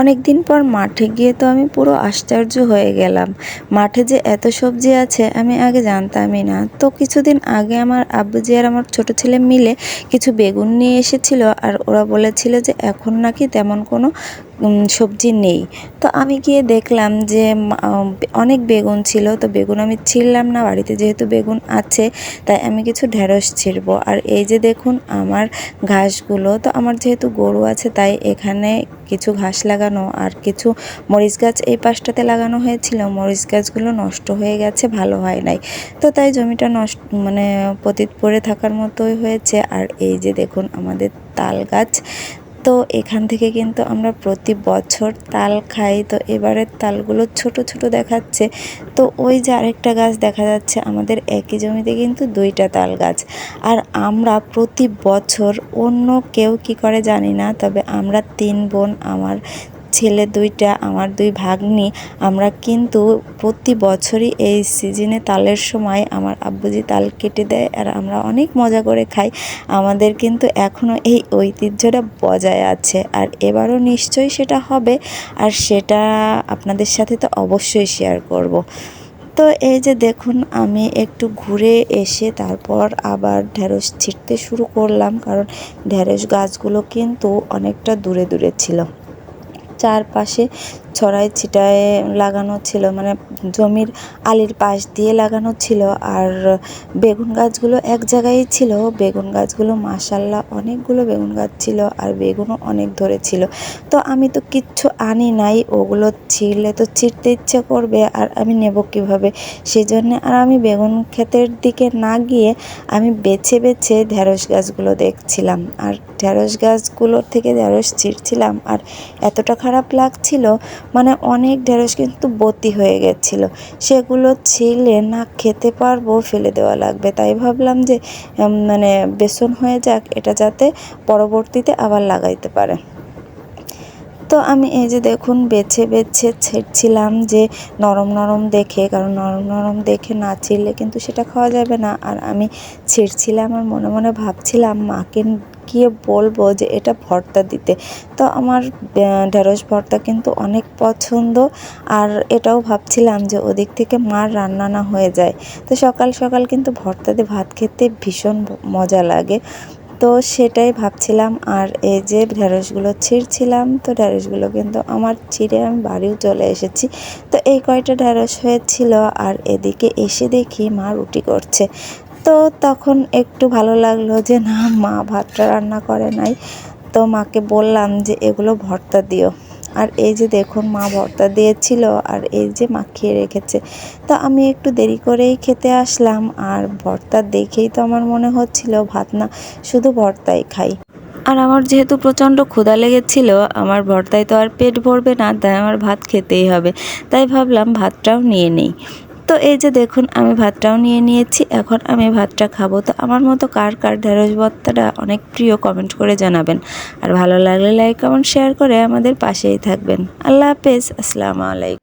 অনেক দিন পর মাঠে গিয়ে তো আমি পুরো আশ্চর্য হয়ে গেলাম। মাঠে যে এত সবজি আছে, আমি আগে জানতামই না। তো কিছুদিন আগে আমার আব্বুজি আর আমার ছোট ছেলে মিলে কিছু বেগুন নিয়ে এসেছিল, আর ওরা বলেছিল যে এখন নাকি তেমন কোনো সবজি নেই। তো আমি গিয়ে দেখলাম যে অনেক বেগুন ছিল, তো বেগুন আমি ছিঁড়লাম না, বাড়িতে যেহেতু বেগুন আছে, তাই আমি কিছু ঢেঁড়স ছিঁড়বো। আর এই যে দেখুন আমার ঘাসগুলো, তো আমার যেহেতু গরু আছে, তাই এখানে কিছু ঘাস লাগানো আর কিছু মরিচ গাছ এই পাশটাতে লাগানো হয়েছিল। মরিচ গাছগুলো নষ্ট হয়ে গেছে, ভালো হয় নাই। তো তাই জমিটা নষ্ট মানে পতিত পড়ে থাকার মতোই হয়েছে। আর এই যে দেখুন আমাদের তাল গাছ তো এখান থেকে কিন্তু আমরা প্রতি বছর তাল খাই। তো এবারের তালগুলো ছোট ছোট দেখাচ্ছে। তো ওই যে আরেকটা গাছ দেখা যাচ্ছে, আমাদের একই জমিতে কিন্তু দুইটা তাল গাছ। আর আমরা প্রতি বছর অন্য কেউ কি করে জানি না, তবে আমরা তিন বোন, আমার ছেলে দুইটা, আমার দুই ভাগ্নি। আমরা কিন্তু প্রতি বছরই এই সিজনে তালের সময় আমার আব্বুজি তাল কেটে দেয় আর আমরা অনেক মজা করে খাই। আমাদের কিন্তু এখনও এই ঐতিহ্যটা বজায় আছে আর এবারও নিশ্চয়ই সেটা হবে আর সেটা আপনাদের সাথে তো অবশ্যই শেয়ার করব। তো এই যে দেখুন, আমি একটু ঘুরে এসে তারপর আবার ঢেঁড়স ছিঁড়তে শুরু করলাম কারণ ঢেঁড়স গাছগুলো কিন্তু অনেকটা দূরে দূরে ছিল। চারপাশে ছড়াই ছিটায় লাগানো ছিল মানে জমির আলির পাশ দিয়ে লাগানো ছিল। আর বেগুন গাছগুলো এক জায়গায় ছিল, বেগুন গাছগুলো মাসাল্লাহ অনেকগুলো বেগুন গাছ ছিল আর বেগুনও অনেক ধরে ছিল। তো আমি তো কিচ্ছু আনি নাই, ওগুলো ছিঁড়লে তো ছিঁড়তে ইচ্ছে করবে, আর আমি নেব কীভাবে? সেই জন্য আর আমি বেগুন ক্ষেতের দিকে না গিয়ে আমি বেছে বেছে ঢেঁড়স গাছগুলো দেখছিলাম। আর ঢেঁড়স গাছগুলোর থেকে ঢেঁড়স ছিঁড়ছিলাম, আর এতটা খারাপ লাগছিল মানে অনেক ঢেঁড়স কিন্তু বতি হয়ে গেছিল। সেগুলো ছিঁড়লে না খেতে পারব, ফেলে দেওয়া লাগবে। তাই ভাবলাম যে মানে বেসন হয়ে যাক, এটা যাতে পরবর্তীতে আবার লাগাইতে পারে। তো আমি এই যে দেখুন বেছে বেছে ছেড়ছিলাম যে নরম নরম দেখে, কারণ নরম নরম দেখে না ছিঁড়লে কিন্তু সেটা খাওয়া যাবে না। আর আমি ছিঁড়ছিলাম আর মনে মনে ভাবছিলাম, মাকে গিয়ে বলব যে এটা ভর্তা দিতে। তো আমার ঢেঁড়স ভর্তা কিন্তু অনেক পছন্দ। আর এটাও ভাবছিলাম যে ওদিক থেকে মার রান্না না হয়ে যায়। তো সকাল সকাল কিন্তু ভর্তা দিয়ে ভাত খেতে ভীষণ মজা লাগে। তো সেটাই ভাবছিলাম। আর এই যে ঢেঁড়সগুলো ছিঁড়ছিলাম, তো ঢেঁড়সগুলো কিন্তু আমার ছিঁড়ে আমি বাড়িও চলে এসেছি। তো এই কয়টা ঢেঁড়স হয়েছিল আর এদিকে এসে দেখি মা রুটি করছে। তো তখন একটু ভালো লাগল যে, না, মা ভাতটা রান্না করে নাই। তো মাকে বললাম যে, এগুলো ভর্তা দিও। আর এই যে দেখুন মা ভর্তা দিয়েছিল আর এই যে মাখিয়ে রেখেছে। তো আমি একটু দেরি করেই খেতে আসলাম আর ভর্তা দেখেই তো আমার মনে হচ্ছিল ভাত না, শুধু ভর্তাই খাই। আর আমার যেহেতু প্রচণ্ড ক্ষুধা লেগেছিল, আমার ভর্তায় তো আর পেট ভরবে না, তাই আমার ভাত খেতেই হবে। তাই ভাবলাম ভাতটাও নিয়ে নেই। তো এই যে দেখুন, আমি ভাতটাও নিয়ে নিয়েছি, এখন আমি ভাতটা খাব। তো আমার মতো কার কার ঢেঁড়স ভর্তাটা অনেক প্রিয় কমেন্ট করে জানাবেন। আর ভালো লাগলে লাইক কমেন্ট শেয়ার করে আমাদের পাশেই থাকবেন। আল্লাহ হাফেজ, আসসালামু আলাইকুম।